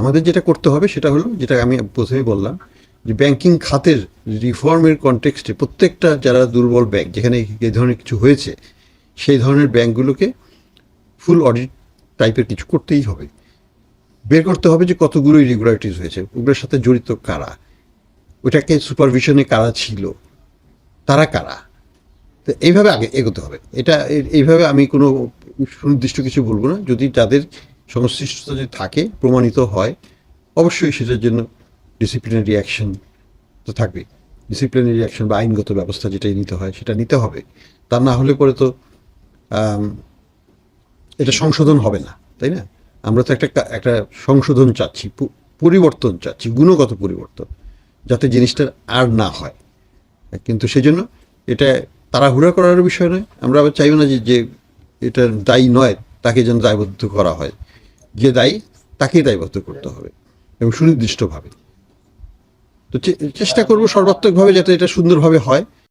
আমাদের যেটা করতে হবে সেটা হলো, যেটা আমি প্রথমে বললাম, যে ব্যাংকিং খাতের রিফর্মের কনটেক্সটে প্রত্যেকটা যারা দুর্বল ব্যাংক যেখানে এই ধরনের কিছু হয়েছে, সেই ধরনের ব্যাংকগুলোকে ফুল অডিট টাইপের কিছু করতেই হবে। বের করতে হবে যে কতগুলো ইরেগুলারিটিস হয়েছে, ওগুলোর সাথে জড়িত কারা, ওটাকে সুপারভিশনে কারা ছিল, তারা কারা? তো এইভাবে আগে এগোতে হবে। এটা, এইভাবে আমি কোনো সুনির্দিষ্ট কিছু বলব না। যদি তাদের সংশ্লিষ্টতা যদি থাকে, প্রমাণিত হয়, অবশ্যই সেটার জন্য ডিসিপ্লিনারি অ্যাকশন তো থাকবে। ডিসিপ্লিনারি অ্যাকশন বা আইনগত ব্যবস্থা যেটাই নিতে হয়, সেটা নিতে হবে। তা না হলে পরে তো এটা সংশোধন হবে না, তাই না? আমরা তো একটা একটা সংশোধন চাচ্ছি পরিবর্তন চাচ্ছি, গুণগত পরিবর্তন, যাতে জিনিসটা আর না হয়। কিন্তু সেই জন্য এটা তাড়াহুড়া করার বিষয় নয়। আমরা আবার চাইব না যে যে এটা দায়ী নয়, তাকে যেন দায়বদ্ধ করা হয়। যে দায়ী, তাকেই দায়বদ্ধ করতে হবে এবং সুনির্দিষ্টভাবে। তো চেষ্টা করব সর্বাত্মকভাবে যাতে এটা সুন্দরভাবে হয়।